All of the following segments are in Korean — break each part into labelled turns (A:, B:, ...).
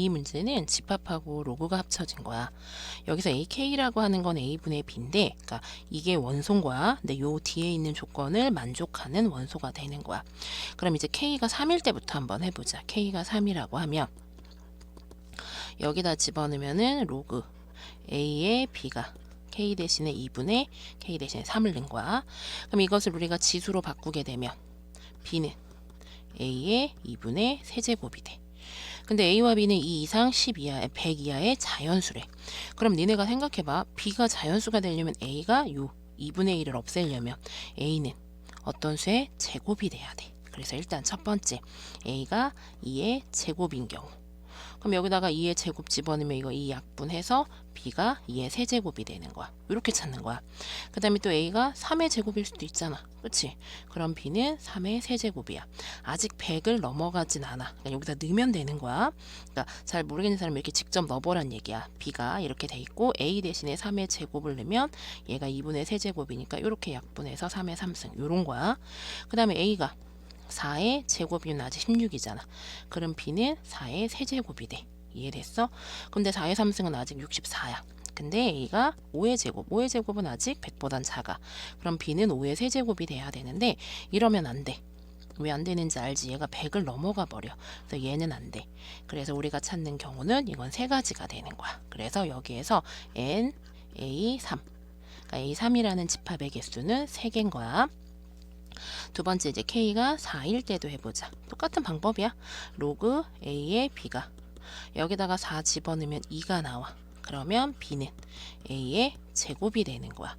A: 이 문제는 집합하고 로그가 합쳐진 거야. 여기서 AK라고 하는 건 A분의 B인데, 그러니까 이게 원소인 근데 요 뒤에 있는 조건을 만족하는 원소가 되는 거야. 그럼 이제 K가 3일 때부터 한번 해보자. K가 3이라고 하면 여기다 집어넣으면은 로그 A의 B가 K 대신에 2분의 K 대신에 3을 넣은 거야. 그럼 이것을 우리가 지수로 바꾸게 되면 B는 A의 2분의 세제곱이 돼. 근데 A와 B는 2 이상 10 이하, 100 이하의 자연수래. 그럼 니네가 생각해봐. B가 자연수가 되려면 A가 요 2분의 1을 없애려면 A는 어떤 수의 제곱이 돼야 돼. 그래서 일단 첫 번째 A가 2의 제곱인 경우 그럼 여기다가 2의 제곱 집어넣으면 이거 2 약분해서 B가 2의 세제곱이 되는 거야. 이렇게 찾는 거야. 그 다음에 또 A가 3의 제곱일 수도 있잖아. 그치? 그럼 B는 3의 세제곱이야. 아직 100을 넘어가진 않아. 그러니까 여기다 넣으면 되는 거야. 그러니까 잘 모르겠는 사람이 이렇게 직접 넣어보란 얘기야. B가 이렇게 돼 있고 A 대신에 3의 제곱을 넣으면 얘가 2분의 세제곱이니까 이렇게 약분해서 3의 3승. 요런 거야. 그 다음에 A가 4의 제곱이면 아직 16이잖아. 그럼 B는 4의 세제곱이 돼. 이해됐어? 근데 4의 3승은 아직 64야. 근데 A가 5의 제곱, 5의 제곱은 아직 100보단 작아. 그럼 B는 5의 세제곱이 돼야 되는데 이러면 안 돼. 왜 안 되는지 알지? 얘가 100을 넘어가 버려. 그래서 얘는 안 돼. 그래서 우리가 찾는 경우는 이건 세 가지가 되는 거야. 그래서 여기에서 N, A, 3. 그러니까 A3이라는 집합의 개수는 3개인 거야. 두 번째 이제 K가 4일 때도 해보자. 똑같은 방법이야. 로그 A의 B가 여기다가 4 집어넣으면 2가 나와. 그러면 B는 A의 제곱이 되는 거야.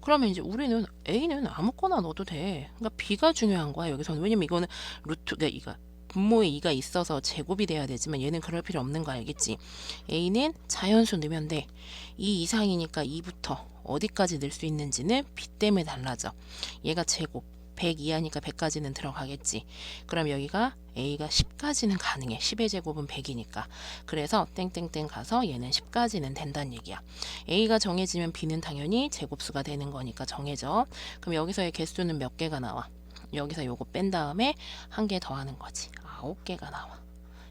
A: 그러면 이제 우리는 A는 아무거나 넣어도 돼. 그러니까 B가 중요한 거야. 여기서는 왜냐면 이거는 루트 그러니까 이거 분모에 2가 있어서 제곱이 돼야 되지만 얘는 그럴 필요 없는 거 알겠지? A는 자연수 넣으면 돼. 2 이상이니까 2부터 어디까지 넣을 수 있는지는 B 때문에 달라져. 얘가 제곱 100 이하니까 100까지는 들어가겠지. 그럼 여기가 A가 10까지는 가능해. 10의 제곱은 100이니까. 그래서 땡땡땡 가서 얘는 10까지는 된다는 얘기야. A가 정해지면 B는 당연히 제곱수가 되는 거니까 정해져. 그럼 여기서의 개수는 몇 개가 나와? 여기서 요거 뺀 다음에 한 개 더 하는 거지. 9개가 나와.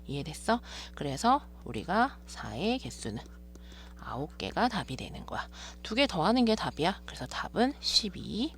A: 이해됐어? 그래서 우리가 4의 개수는 9개가 답이 되는 거야. 두 개 더 하는 게 답이야. 그래서 답은 12